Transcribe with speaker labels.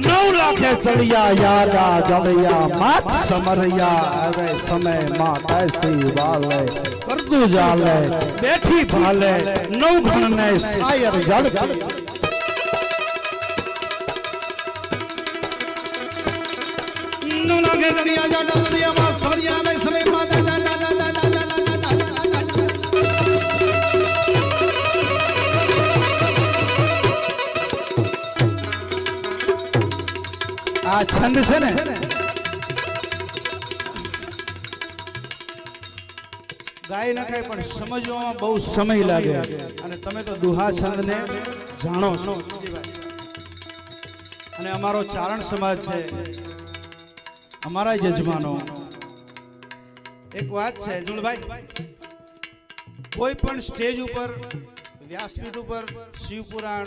Speaker 1: નવ લાખે ચડિયા યાદા જડિયા માત સમરિયા, હવે સમયમાં કૈસી વાલે કરતું જાલે બેઠી ભાલે નવ ઘણ ને સાયર જડ
Speaker 2: નવ લાગે દરિયા જાડા દરિયામાં માત ને
Speaker 1: આ છંદ છે ને? ગાય નખાય પણ સમજવામાં બહુ સમય લાગે. અને તમે તો દુહા છંદ ને જાણો છો. અને અમારો ચારણ સમાજ છે. અમારા યજમાનો. એક વાત છે જુણભાઈ કોઈ પણ સ્ટેજ ઉપર, વ્યાસપીઠ ઉપર, શિવપુરાણ